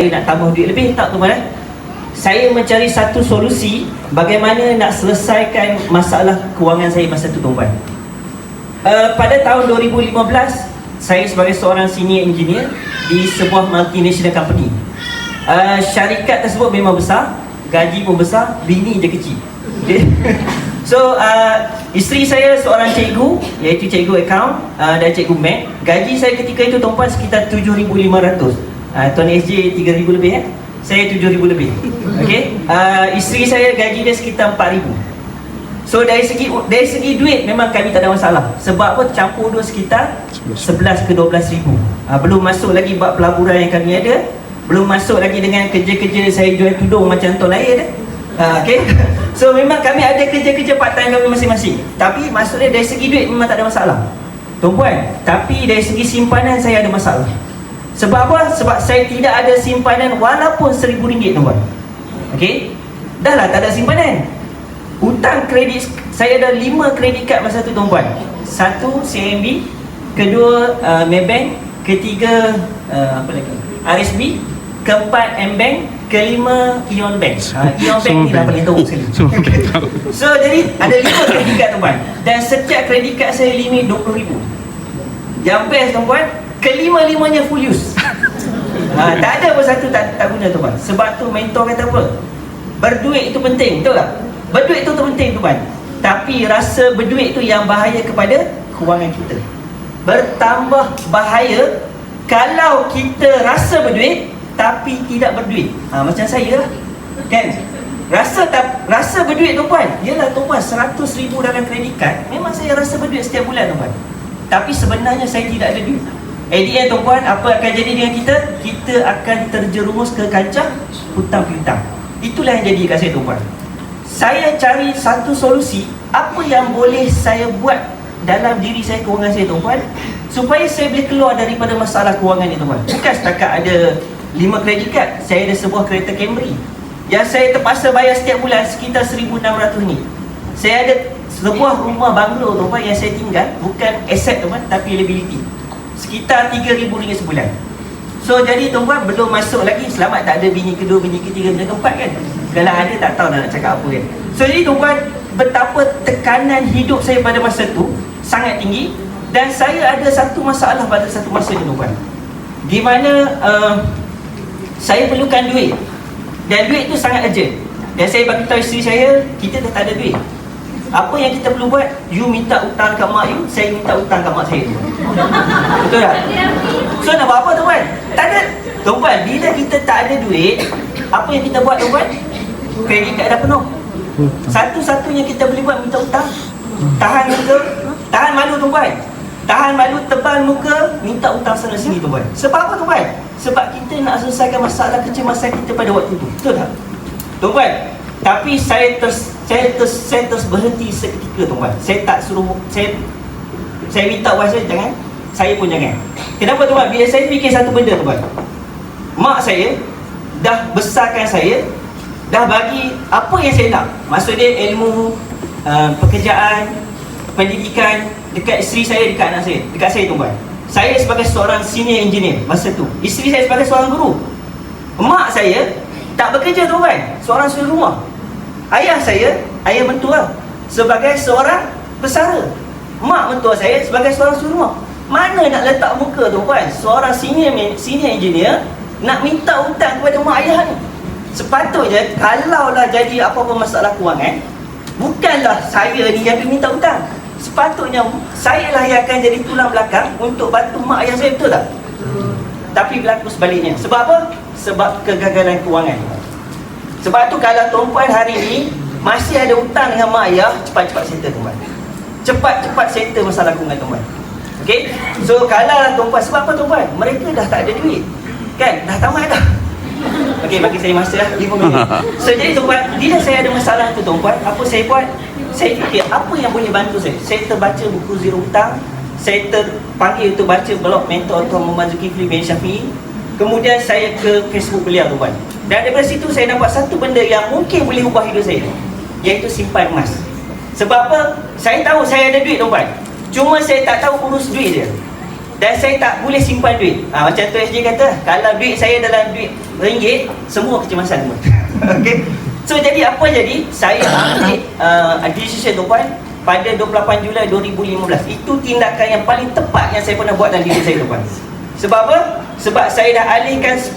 saya nak tambah duit lebih tak tuan eh? Saya mencari satu solusi bagaimana nak selesaikan masalah kewangan saya masa tu tuan uh, Pada tahun 2015 saya sebagai seorang senior engineer di sebuah multinational company. Uh, Syarikat tersebut memang besar, gaji pun besar, bini je kecil. Okay? So, uh, isteri saya seorang cikgu iaitu cikgu account uh, dan cikgu bank Gaji saya ketika itu tuan sekitar 7,500 uh, Tuan SJ 3,000 lebih eh? Saya 7,000 lebih. Okay uh, Isteri saya gaji dia sekitar 4,000 So dari segi dari segi duit memang kami tak ada masalah. Sebab apa? Campur dua sekitar 11 ke 12 ribu. Uh, Belum masuk lagi bab pelaburan yang kami ada. Belum masuk lagi dengan kerja-kerja saya jual tudung macam Tuan dia uh, Okay So memang kami ada kerja-kerja part time kami masing-masing. Tapi maksudnya dari segi duit memang tak ada masalah. Tuan puan Tapi dari segi simpanan saya ada masalah Sebab apa? Sebab saya tidak ada simpanan walaupun seribu ringgit tuan puan Okay Dah lah tak ada simpanan. Hutang kredit Saya ada lima kredit kad masa tu tuan Satu CMB Kedua uh, Maybank. Ketiga uh, Apa lagi? RSB Keempat M-Bank Kelima Ion Bank. Uh, Ion Bank ni lah paling teruk sekali. Tahu. So jadi ada lima kredit kad tuan Dan setiap kredit kad saya limit RM20,000 Yang best tuan Kelima-limanya full use ha, Tak ada pun satu tak, tak guna tuan Sebab tu mentor kata apa Berduit itu penting betul tak? Berduit itu tu penting tuan Tapi rasa berduit itu yang bahaya kepada kewangan kita Bertambah bahaya Kalau kita rasa berduit Tapi tidak berduit ha, Macam saya lah Kan? Rasa tak rasa berduit tu puan. Yalah tu puan 100 ribu dalam kredit kad. Memang saya rasa berduit setiap bulan tu puan. Tapi sebenarnya saya tidak ada duit. At the end tu puan, apa akan jadi dengan kita? Kita akan terjerumus ke kancah hutang piutang. Itulah yang jadi kat saya tu puan. Saya cari satu solusi apa yang boleh saya buat dalam diri saya kewangan saya tu puan supaya saya boleh keluar daripada masalah kewangan ni tu puan. Bukan setakat ada 5 kredit kad, saya ada sebuah kereta Camry yang saya terpaksa bayar setiap bulan sekitar 1,600 ni Saya ada sebuah rumah banglo tu yang saya tinggal Bukan aset tu tapi liability Sekitar RM3,000 sebulan. So jadi tuan belum masuk lagi. Selamat tak ada bini kedua, bini ketiga, bini keempat kan? Kalau ada tak tahu nak cakap apa kan? So jadi tuan betapa tekanan hidup saya pada masa tu Sangat tinggi. Dan saya ada satu masalah pada satu masa ni tuan Di mana uh, saya perlukan duit. Dan duit tu sangat urgent. Dan saya bagi tahu isteri saya Kita dah tak ada duit Apa yang kita perlu buat You minta hutang kat mak you Saya minta hutang kat mak saya Betul tak? So nak buat apa tuan? Tak ada Tuan, bila kita tak ada duit Apa yang kita buat tuan? Kredit kad dah penuh Satu-satunya kita boleh buat minta hutang Tahan muka Tahan malu tuan Tahan malu tebal muka Minta hutang sana sini tuan Sebab apa tuan? Sebab kita nak selesaikan masalah kecemasan kita pada waktu itu. Betul tak? Tuan-tuan, tapi saya terus saya terus saya terus berhenti seketika tuan-tuan. Saya tak suruh saya saya minta wife saya jangan, saya pun jangan. Kenapa tuan-tuan? Bila saya fikir satu benda tuan-tuan. Mak saya dah besarkan saya, dah bagi apa yang saya nak. Maksudnya ilmu, uh, pekerjaan, pendidikan dekat isteri saya, dekat anak saya, dekat saya tuan-tuan. Saya sebagai seorang senior engineer masa tu Isteri saya sebagai seorang guru Mak saya tak bekerja tu kan Seorang suri rumah Ayah saya, ayah mentua Sebagai seorang pesara Mak mentua saya sebagai seorang suri rumah Mana nak letak muka tu kan Seorang senior senior engineer Nak minta hutang kepada mak ayah ni Sepatutnya kalau lah jadi apa-apa masalah kewangan Bukanlah saya ni yang minta hutang sepatutnya saya lah yang akan jadi tulang belakang untuk bantu mak ayah saya betul tak? Tapi berlaku sebaliknya. Sebab apa? Sebab kegagalan kewangan. Sebab tu kalau tuan hari ini masih ada hutang dengan mak ayah, cepat-cepat settle tuan. Cepat-cepat settle masalah kewangan tuan. Okey? So kalau lah tuan sebab apa tuan? Mereka dah tak ada duit. Kan? Dah tamat dah. Okey, bagi saya masa lah 5 minit. So jadi tuan, bila saya ada masalah tu tuan, apa saya buat? saya fikir apa yang boleh bantu saya saya terbaca buku Zero Hutang saya terpanggil untuk baca blog mentor Tuan Muhammad Zulkifli bin Syafi'i kemudian saya ke Facebook beliau tuan dan daripada situ saya dapat satu benda yang mungkin boleh ubah hidup saya. Iaitu simpan emas. Sebab apa? saya tahu saya ada duit tuan cuma saya tak tahu urus duit dia. Dan saya tak boleh simpan duit. Ha, Macam tu SJ kata Kalau duit saya dalam duit ringgit Semua kecemasan semua. Okay? So jadi apa jadi? Saya ambil uh, decision tuan Pada 28 Julai 2015 Itu tindakan yang paling tepat Yang saya pernah buat dalam diri saya tuan Sebab apa? Sebab saya dah alihkan 10%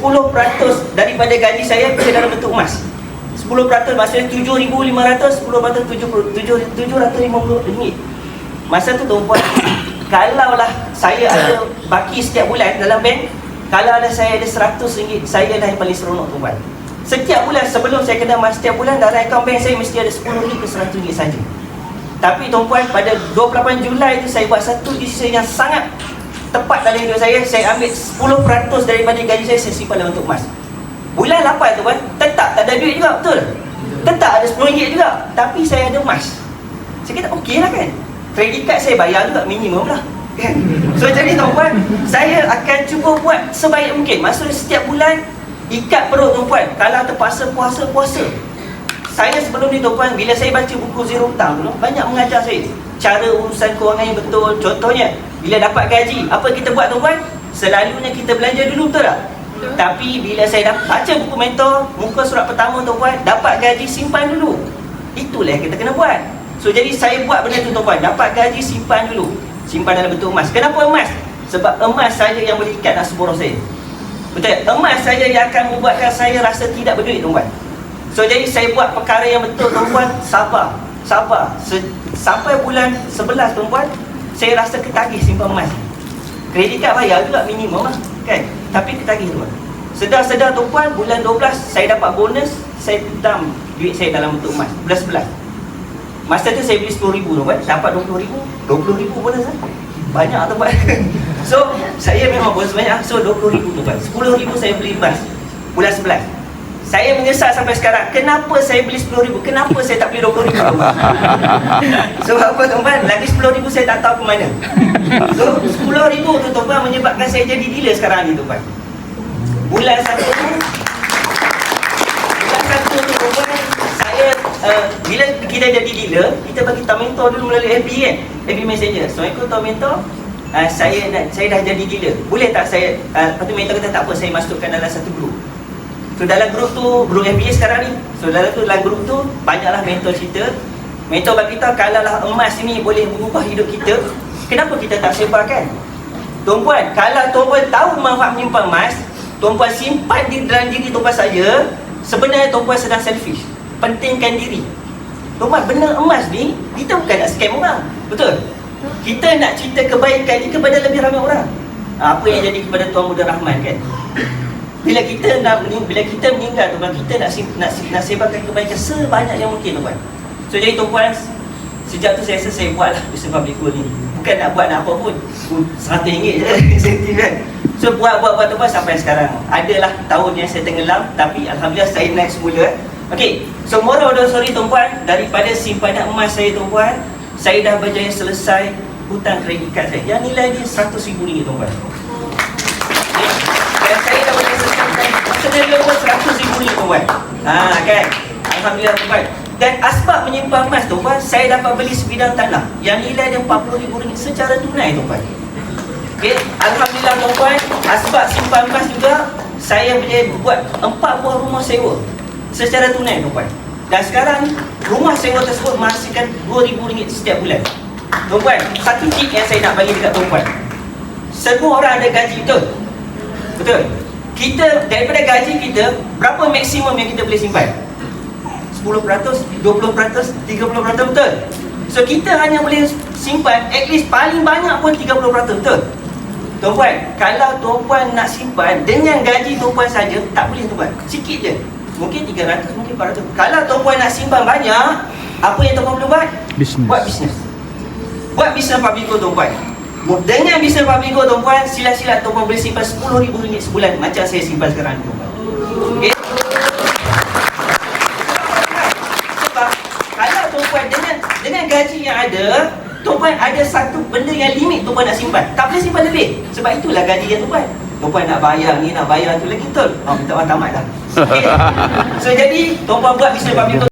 Daripada gaji saya Ke dalam bentuk emas 10% maksudnya 7,500 10% 750 ringgit Masa tu tuan Kalaulah saya ada baki setiap bulan dalam bank Kalau ada saya ada 100 ringgit Saya dah yang paling seronok tuan Setiap bulan sebelum saya kena mas setiap bulan Dalam akaun bank saya mesti ada 10 ringgit ke 100 ringgit saja. Tapi tuan-puan pada 28 Julai tu saya buat satu decision yang sangat tepat dalam hidup saya Saya ambil 10% daripada gaji saya saya simpan untuk emas. Bulan 8 tu kan tetap tak ada duit juga betul? Tetap ada 10 ringgit juga Tapi saya ada emas. Saya kata okey lah kan Credit card saya bayar juga minimum lah. Kan? So jadi tuan-puan Saya akan cuba buat sebaik mungkin. Maksudnya setiap bulan Ikat perut tuan-puan. Kalau terpaksa puasa, puasa. Saya sebelum ni tuan-puan Bila saya baca buku Zero Hutang tu Banyak mengajar saya Cara urusan kewangan yang betul. Contohnya Bila dapat gaji Apa kita buat tuan-puan Selalunya kita belanja dulu betul tak? Tapi bila saya dah baca buku mentor Muka surat pertama tuan-puan Dapat gaji simpan dulu. Itulah yang kita kena buat. So jadi saya buat benda tu tuan-puan Dapat gaji simpan dulu. Simpan dalam bentuk emas. Kenapa emas? Sebab emas saja yang boleh ikat nasi boros saya. Betul? Emas saja yang akan membuatkan saya rasa tidak berduit tuan-puan So jadi saya buat perkara yang betul tuan-puan Sabar. Sabar. Se- Sampai bulan 11 tuan-puan Saya rasa ketagih simpan emas. Kredit kad bayar juga minimum lah Kan? Tapi ketagih tuan Sedar-sedar tuan-puan Bulan 12 saya dapat bonus Saya pedam duit saya dalam bentuk emas Bulan 11 Masa tu saya beli RM10,000 tuan Dapat RM20,000 RM20,000 bonus lah Banyak tuan So saya memang bonus banyak So RM20,000 tuan RM10,000 saya beli emas Bulan 11 Saya menyesal sampai sekarang. Kenapa saya beli RM10,000 Kenapa saya tak beli RM20,000 Sebab apa tuan Lagi RM10,000 saya tak tahu ke mana. So RM10,000 tu tuan Menyebabkan saya jadi dealer sekarang ni tuan Bulan satu. Tu Bulan satu tu tuan Saya uh, Bila kita jadi dealer Kita bagi tahu mentor dulu melalui FB kan? FB Messenger. Assalamualaikum tahu mentor uh, saya nak saya dah jadi dealer. Boleh tak saya uh, lepas tu mentor kata tak apa saya masukkan dalam satu grup. So dalam grup tu grup FBA sekarang ni. So dalam tu dalam grup tu banyaklah mentor cerita. Mentor bagi tahu kalaulah emas ni boleh mengubah hidup kita, kenapa kita tak sebarkan? Tuan-puan, kalau tuan-puan tahu manfaat menyimpan emas, tuan-puan simpan di dalam diri tuan-puan saja, sebenarnya tuan-puan sedang selfish. Pentingkan diri. Tuan-puan, benda emas ni, kita bukan nak scam orang. Betul? Kita nak cerita kebaikan ni kepada lebih ramai orang. Apa yang jadi kepada Tuan Muda Rahman kan? Bila kita nak bila kita meninggal tuan kita nak nak, nak sebarkan kebaikan sebanyak yang mungkin tuan. So jadi tuan sejak tu saya rasa saya buatlah bisnes public good ni. Bukan nak buat nak apa pun. RM100 je insentif kan. So buat buat buat tuan sampai sekarang. Adalah tahun yang saya tenggelam tapi alhamdulillah saya naik semula. eh. Okey, so moral of the story tuan daripada simpanan emas saya tuan saya dah berjaya selesai hutang kredit kad saya yang nilai dia RM100,000 tuan-tuan. Senario pun RM100,000 tuan-tuan. Ha kan? Alhamdulillah tuan-tuan. Dan asbab menyimpan emas tuan-tuan, saya dapat beli sebidang tanah yang nilai dia RM40,000 secara tunai tuan-tuan. Okay. Alhamdulillah tuan-tuan, asbab simpan emas juga saya berjaya buat empat buah rumah sewa secara tunai tuan-tuan. Dan sekarang rumah sewa tersebut menghasilkan RM2,000 setiap bulan. Tuan-puan, satu tip yang saya nak bagi dekat tuan-puan. Semua orang ada gaji betul? Betul? Kita daripada gaji kita, berapa maksimum yang kita boleh simpan? 10%, 20%, 30% betul? So kita hanya boleh simpan at least paling banyak pun 30% betul? Tuan-puan, kalau tuan-puan nak simpan dengan gaji tuan-puan saja, tak boleh tuan-puan. Sikit je. Mungkin 300, mungkin 400. Kalau tuan-puan nak simpan banyak, apa yang tuan-puan perlu buat? Bisnes. Buat bisnes. Buat bisnes Fabigo tuan-puan. Dengan bisnes Fabigo tuan-puan, sila-sila tuan-puan boleh simpan RM10,000 sebulan macam saya simpan sekarang ni tuan-puan. Okey? Sebab kalau tuan-puan dengan dengan gaji yang ada, tuan-puan ada satu benda yang limit tuan-puan nak simpan. Tak boleh simpan lebih. Sebab itulah gaji yang tuan-puan. Tuan-puan nak bayar ni, nak bayar tu lagi betul. Oh, minta orang tamat dah. Okay. So jadi, tuan-puan buat bisnes Fabigo